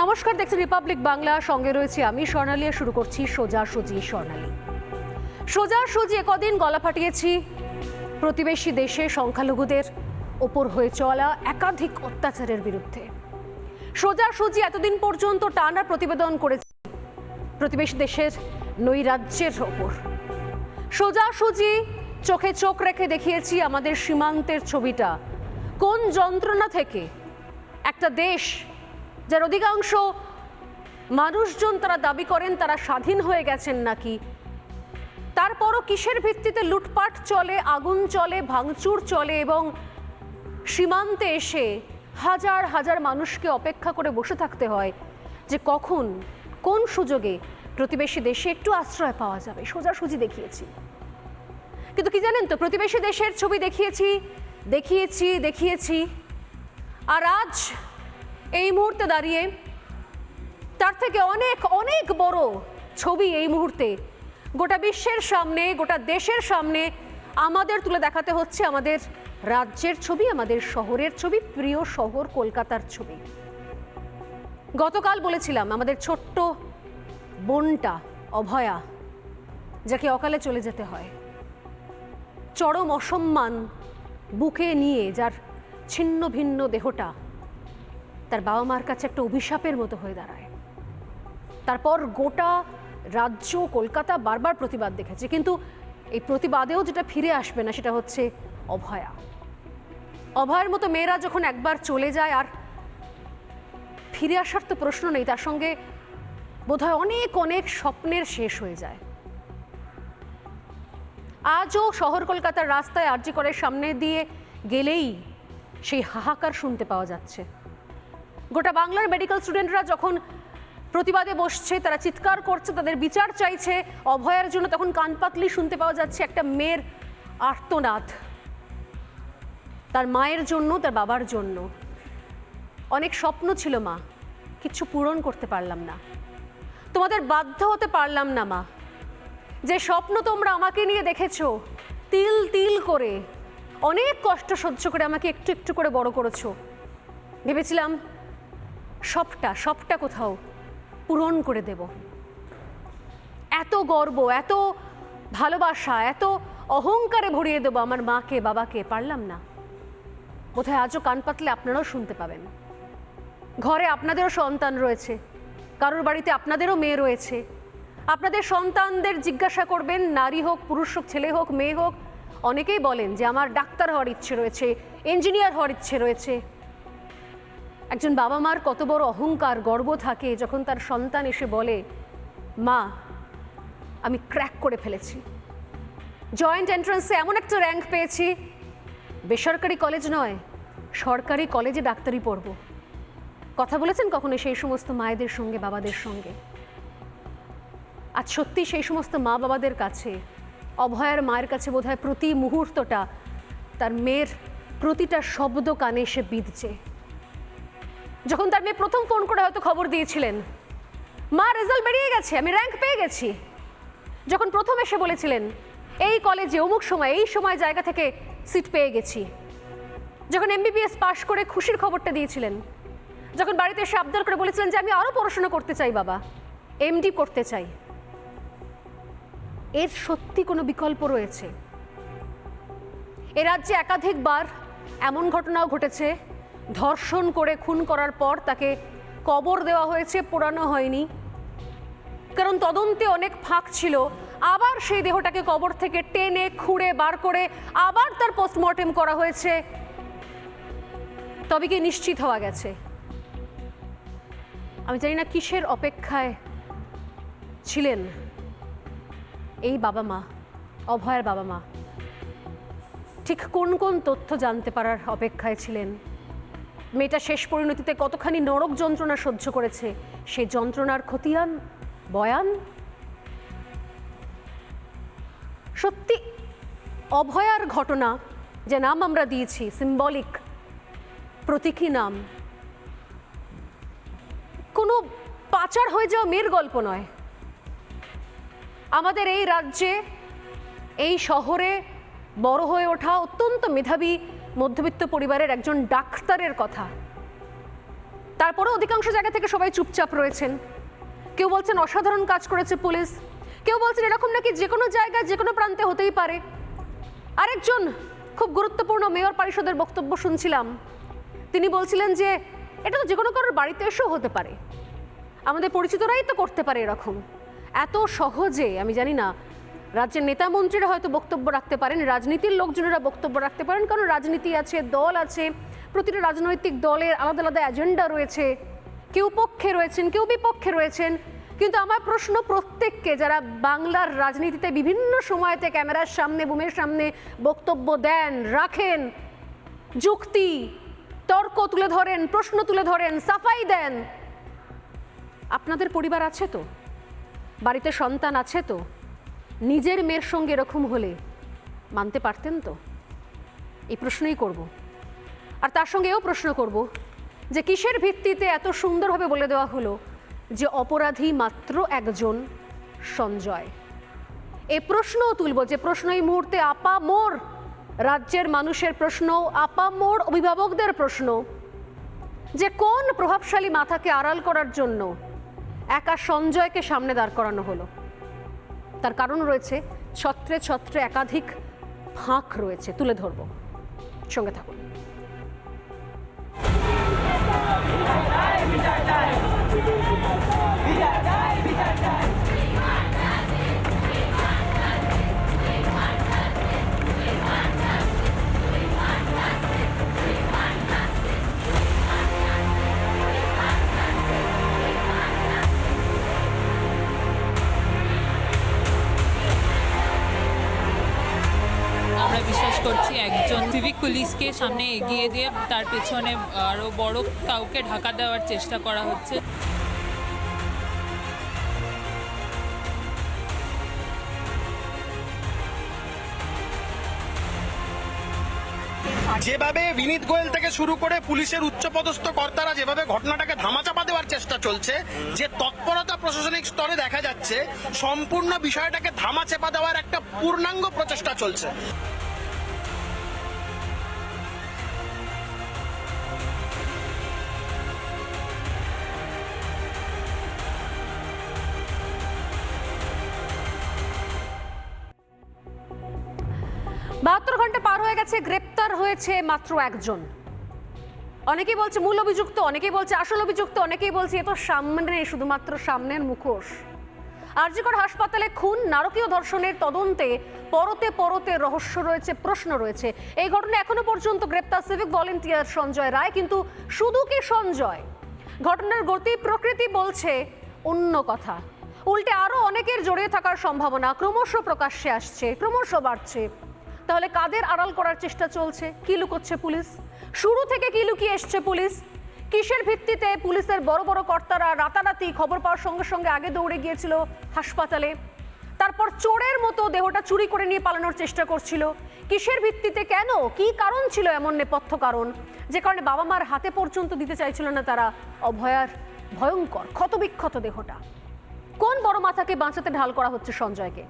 নমস্কার, দেখছেন রিপাবলিক বাংলা সঙ্গে রয়েছে আমি স্বর্ণালী শুরু করছি সোজা সুজি স্বর্ণালী। সোজা সুজি, একদিন গলা ফাটিয়েছি। প্রতিবেশী দেশে সংখ্যালঘুদের ওপর হয়ে চলা একাধিক অত্যাচারের বিরুদ্ধে। সোজা সুজি, এতদিন পর্যন্ত টানা প্রতিবেদন করেছি প্রতিবেশী দেশের নৈরাজ্যের ওপর। সোজা সুজি, চোখে চোখ রেখে দেখিয়েছি আমাদের সীমান্তের ছবিটা। কোন যন্ত্রণা থেকে একটা দেশ যার অধিকাংশ মানুষজন তারা দাবি করেন তারা স্বাধীন হয়ে গেছেন নাকি? তারপরও কিসের ভিত্তিতে লুটপাট চলে, আগুন চলে, ভাঙচুর চলে এবং সীমান্তে এসে হাজার হাজার মানুষকে অপেক্ষা করে বসে থাকতে হয় যে কখন, কোন সুযোগে প্রতিবেশী দেশে একটু আশ্রয় পাওয়া যাবে? সোজাসুজি দেখিয়েছি। কিন্তু কি জানেন তো, প্রতিবেশী দেশের ছবি দেখিয়েছি দেখিয়েছি দেখিয়েছি। আর আজ এই মুহূর্তে দাঁড়িয়ে তার থেকে অনেক অনেক বড় ছবি এই মুহূর্তে। গোটা বিশ্বের সামনে, গোটা দেশের সামনে আমাদের তুলে দেখাতে হচ্ছে আমাদের রাজ্যের ছবি, আমাদের শহরের ছবি, প্রিয় শহর কলকাতার ছবি। গতকাল বলেছিলাম আমাদের ছোট্ট বোনটা অভয়া, যাকে অকালে চলে যেতে হয়। চরম অসম্মান বুকে নিয়ে যার ছিন্ন ভিন্ন দেহটা তার বাবা মার কাছে একটা অভিশাপের মতো হয়ে দাঁড়ায়। তারপর গোটা রাজ্য কলকাতা বারবার প্রতিবাদ দেখেছে। কিন্তু এই প্রতিবাদেও যেটা ফিরে আসবে না সেটা হচ্ছে অভয়া। অভয়ের মতো মেয়েরা যখন একবার চলে যায় আর ফিরে আসার তো প্রশ্ন নেই, তার সঙ্গে বোধহয় অনেক অনেক স্বপ্নের শেষ হয়ে যায়। আজও শহর কলকাতার রাস্তায় আর্জি করে সামনে দিয়ে গেলেই সেই হাহাকার শুনতে পাওয়া যাচ্ছে। গোটা বাংলার মেডিকেল স্টুডেন্টরা যখন প্রতিবাদে বসছে, তারা চিৎকার করছে, তাদের বিচার চাইছে, অভয়ের জন্য তখন কান পাতলি শুনতে পাওয়া যাচ্ছে একটা মেয়ের আর্তনাদ। তার মায়ের জন্য, তার বাবার জন্য। অনেক স্বপ্ন ছিল মা কিছু পূরণ করতে পারলাম না। তোমাদের বাধ্য হতে পারলাম না মা। যে স্বপ্ন তোমরা আমাকে নিয়ে দেখেছ, তিল তিল করে, অনেক কষ্ট সহ্য করে আমাকে একটু একটু করে বড় করেছ। ভেবেছিলাম সবটা সবটা কোথাও পূরণ করে দেব। এত গর্ব, এত ভালোবাসা, এত অহংকারে ভরিয়ে দেবো আমার মাকে, বাবাকে, পারলাম না। বোধহয় আজও কান পাতলে আপনারাও শুনতে পাবেন। ঘরে আপনাদেরও সন্তান রয়েছে, কারোর বাড়িতে আপনাদেরও মেয়ে রয়েছে। আপনাদের সন্তানদের জিজ্ঞাসা করবেন, নারী হোক, পুরুষ হোক, ছেলে হোক, মেয়ে হোক, অনেকেই বলেন যে আমার ডাক্তার হওয়ার ইচ্ছে রয়েছে, ইঞ্জিনিয়ার হওয়ার ইচ্ছে রয়েছে। একজন বাবা মার কত বড় অহংকার, গর্ব থাকে যখন তার সন্তান এসে বলে, মা, আমি ক্র্যাক করে ফেলেছি। জয়েন্ট এন্ট্রান্সে এমন একটা র্যাঙ্ক পেয়েছি। বেসরকারি কলেজ নয়, সরকারি কলেজে ডাক্তারি পড়ব। কথা বলেছেন কখনো সেই সমস্ত মায়েদের সঙ্গে, বাবাদের সঙ্গে? আজ সত্যি সেই সমস্ত মা বাবাদের কাছে, অভয়ার মায়ের কাছে বোধহয় প্রতি মুহূর্তটা তার মেয়ের প্রতিটা শব্দ কানে এসে বিঁধছে। যখন তার মেয়ে প্রথম ফোন করে হয়তো খবর দিয়েছিলেন। মা রেজাল্ট বেরিয়ে গেছে, আমি র্যাঙ্ক পেয়ে গেছি। যখন প্রথম এসে বলেছিলেন, এই কলেজে অমুক সময়, এই সময় জায়গা থেকে সিট পেয়ে গেছি। যখন এমবিবিএস পাশ করে খুশির খবরটা দিয়েছিলেন, যখন বাড়িতে এসে আবদার করে বলেছিলেন যে আমি আরও পড়াশোনা করতে চাই বাবা এমডি করতে চাই। এর সত্যি কোনো বিকল্প রয়েছে। এ রাজ্যে একাধিকবার এমন ঘটনাও ঘটেছে ধর্ষণ করে খুন করার পর তাকে কবর দেওয়া হয়েছে, পোড়ানো হয়নি। কারণ তদন্তে অনেক ফাঁক ছিল। আবার সেই দেহটাকে কবর থেকে টেনে, খুঁড়ে, বার করে আবার তার পোস্টমর্টেম করা হয়েছে। তবে কি নিশ্চিত হওয়া গেছে? আমি জানি না কিসের অপেক্ষায় ছিলেন এই বাবা মা, অভয়ের বাবা মা। ঠিক কোন কোন তথ্য জানতে পারার অপেক্ষায় ছিলেন? মেয়েটা শেষ পরিণতিতে কতখানি নরক যন্ত্রণা সহ্য করেছে? সে যন্ত্রণার খতিয়ান? বয়ান? সত্যি অভয়ার ঘটনা যে নাম আমরা দিয়েছি সিম্বলিক প্রতীকী নাম। কোনো পাচার হয়ে যাওয়া মেয়ের গল্প নয়। আমাদের এই রাজ্যে, এই শহরে বড় হয়ে ওঠা অত্যন্ত মেধাবী মধ্যবিত্ত পরিবারের একজন ডাক্তারের কথা। তারপরে অধিকাংশ জায়গা থেকে সবাই চুপচাপ রয়েছেন। কেউ বলছেন অসাধারণ কাজ করেছে পুলিশ। কেউ বলছেন এরকম নাকি যে কোনো জায়গায় যে কোনো প্রান্তে হতেই পারে। আরেকজন খুব গুরুত্বপূর্ণ মেয়র পরিষদের বক্তব্য শুনছিলাম। তিনি বলছিলেন যে এটা তো যে কোনো কারোর বাড়িতে এসেও হতে পারে। আমাদের পরিচিতরাই তো করতে পারে এরকম। এত সহজে, আমি জানি না রাজ্যের নেতা মন্ত্রীরা হয়তো বক্তব্য রাখতে পারেন, রাজনীতির লোকজনেরা বক্তব্য রাখতে পারেন, কারণ রাজনীতি আছে, দল আছে, প্রতিটা রাজনৈতিক দলের আলাদা আলাদা এজেন্ডা রয়েছে। কেউ পক্ষে রয়েছেন, কেউ বিপক্ষে রয়েছেন। কিন্তু আমার প্রশ্ন প্রত্যেককে, যারা বাংলার রাজনীতিতে বিভিন্ন সময়তে ক্যামেরার সামনে, বুমের সামনে বক্তব্য দেন, রাখেন, যুক্তি, তর্ক তুলে ধরেন, প্রশ্ন তুলে ধরেন, সাফাই দেন। আপনাদের পরিবার আছে তো? বাড়িতে সন্তান আছে তো? নিজের মেয়ের সঙ্গে এরকম হলে মানতে পারতেন তো? এই প্রশ্নই করব। আর তার সঙ্গে এও প্রশ্ন করব যে কিসের ভিত্তিতে এত সুন্দরভাবে বলে দেওয়া হলো যে অপরাধী মাত্র একজন সঞ্জয়? এ প্রশ্নও তুলব যে প্রশ্ন এই মুহূর্তে আপা মোর রাজ্যের মানুষের প্রশ্ন, আপা মোর অভিভাবকদের প্রশ্ন যে কোন প্রভাবশালী মাথাকে আড়াল করার জন্য একা সঞ্জয়কে সামনে দাঁড় করানো হলো? তার কারণ রয়েছে ছত্রে ছত্রে একাধিক ফাঁক রয়েছে তুলে ধরব। সঙ্গে থাকুন। আমরা বিশ্বাস করছি একজন সিভিক পুলিশকে সামনে এগিয়ে দিয়ে তার পেছনে আরও বড় কাউকে ঢাকা দেওয়ার চেষ্টা করা হচ্ছে। যেভাবে বিনীত গোয়েল থেকে শুরু করে পুলিশের উচ্চপদস্থ কর্তারা যেভাবে ঘটনাটাকে ধামাচাপা দেওয়ার চেষ্টা চলছে, যে তৎপরতা প্রশাসনিক স্তরে দেখা যাচ্ছে, সম্পূর্ণ বিষয়টাকে ধামাচাপা দেওয়ার একটা পূর্ণাঙ্গ প্রচেষ্টা চলছে। বাহাত্তর ঘণ্টা পার হয়ে গেছে, গ্রেপ্তার হয়েছে মাত্র একজন। অনেকেই বলছে মূল অভিযুক্ত, অনেকেই বলছে আসল অভিযুক্ত, অনেকেই বলছে এ তো সামনে, শুধুমাত্র সামনের মুখোশ। আরজিকর হাসপাতালে খুন, নারকীয় ধর্ষণের তদন্তে পরতে পরতে রহস্য রয়েছে, প্রশ্ন রয়েছে। এই ঘটনা এখনও পর্যন্ত গ্রেপ্তার সিভিক ভলেন্টিয়ার সঞ্জয় রায়, কিন্তু শুধু কি সঞ্জয়? ঘটনার গতি, প্রকৃতি বলছে অন্য কথা। উল্টে আরও অনেকের জড়িয়ে থাকার সম্ভাবনা ক্রমশ প্রকাশ্যে আসছে, ক্রমশ বাড়ছে। তাহলে কাদের আড়াল করার চেষ্টা চলছে? কি লুকোচ্ছে পুলিশ? শুরু থেকে কি লুকিয়ে এসছে পুলিশ? কিসের ভিত্তিতে পুলিশের বড় বড় কর্তারা রাতারাতি খবর পাওয়ার সঙ্গে সঙ্গে আগে দৌড়ে গিয়েছিল হাসপাতালে? তারপর চোরের মতো দেহটা চুরি করে নিয়ে পালানোর চেষ্টা করছিল। কিসের ভিত্তিতে কেন? কি কারণ ছিল এমন নেপথ্য কারণ? যে কারণে বাবা মার হাতে পর্যন্ত দিতে চাইছিল না তারা অভয়ার ভয়ঙ্কর, ক্ষতবিক্ষত দেহটা। কোন বড় মাথাকে বাঁচাতে ঢাল করা হচ্ছে সঞ্জয়কে?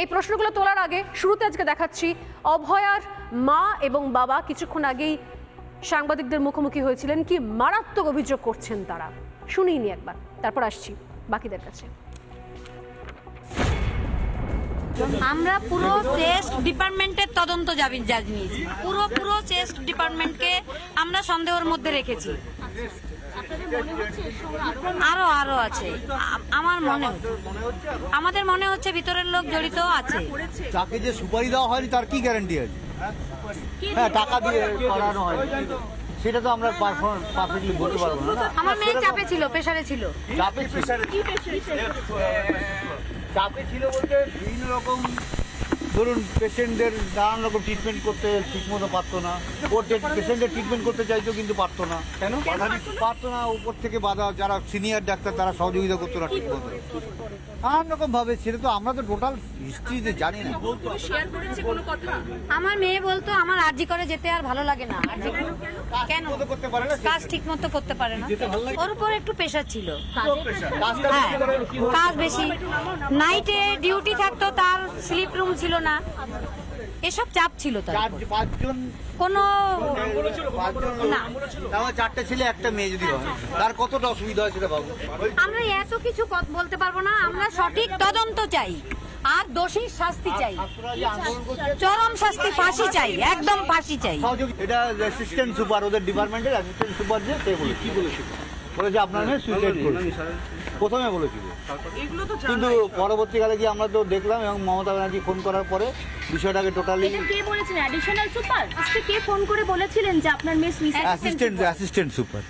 এই প্রশ্নগুলো তোলার আগে শুরুতে আজকে দেখাচ্ছি অভয়ার মা এবং বাবা কিছুক্ষণ আগেই সাংবাদিকদের মুখোমুখি হয়েছিলেন। কি মারাত্মক অভিযোগ করছেন তারা? শুনিনি নি একবার। তারপর আসছি বাকিদের কাছে। আমরা পুরো চেস্ট ডিপার্টমেন্টের তদন্ত জানিয়েছি। পুরো পুরো চেস্ট ডিপার্টমেন্টকে আমরা সন্দেহের মধ্যে রেখেছি। আরও আরও আছে। আমার মনে হচ্ছে। আমাদের মনে হচ্ছে ভিতরের লোক জড়িত আছে। তাকে যে সুপারি দেওয়া হয়নি তার কি গ্যারান্টি আছে? হ্যাঁ টাকা দিয়ে করানো হয় সেটা তো আমরা পারফেক্টলি বলতে পারব না না? আমার মেয়ে চাপে ছিল প্রেশারে ছিল। চাপে ছিল? চাপে ছিল বলতে বিভিন্ন রকম ধরুন পেশেন্টদের নানান রকম ট্রিটমেন্ট করতে ঠিকমতো পারতো না। ওর পেশেন্টদের ট্রিটমেন্ট করতে চাইতো কিন্তু পারতো না। কেন? পারতো না উপর থেকে বাধা যারা সিনিয়র ডাক্তার তারা সহযোগিতা করতো না ঠিকমতো। নানান রকম ভাবে সেটা তো আমরা তো টোটাল হিস্ট্রিতে জানি না। আমার মেয়ে বলতো আমার আরজি করে যেতে আর ভালো লাগে না কেন? করতে পারে কাজ ঠিক মতো করতে পারে না। ওর উপর একটু প্রেশার ছিল। হ্যাঁ? কাজ বেশি। নাইটে ডিউটি থাকতো তার স্লিপ রুম ছিল না। এসব চাপ ছিল তার পাঁচজন কোনো না। তাও চারটে ছেলে একটা মেয়ে যদি হয় তার কতটা অসুবিধা হয় সেটা বাবু আমরা এত কিছু বলতে পারব না। আমরা সঠিক তদন্ত চাই। আর দোষীর শাস্তি চাই। চরম শাস্তি ফাঁসি চাই একদম ফাঁসি চাই। এটা অ্যাসিস্ট্যান্ট সুপার ওদের ডিপার্টমেন্টের অ্যাসিস্ট্যান্ট সুপার যে সে বলে কি বলেছিল বলেছে আপনার মেয়ে সুইসাইড করেছে। প্রথমে বলেছিল। কিন্তু পরবর্তীকালে গিয়ে আমরা তো দেখলাম এবং মমতা ব্যানার্জি ফোন করার পরে বিষয়টাকে টোটালি কে বলেছেন অ্যাডিশনাল সুপার আজকে কে ফোন করে বলেছিলেন যে আপনার মেয়ে সুইসাইড অ্যাসিস্ট্যান্ট অ্যাসিস্ট্যান্ট সুপার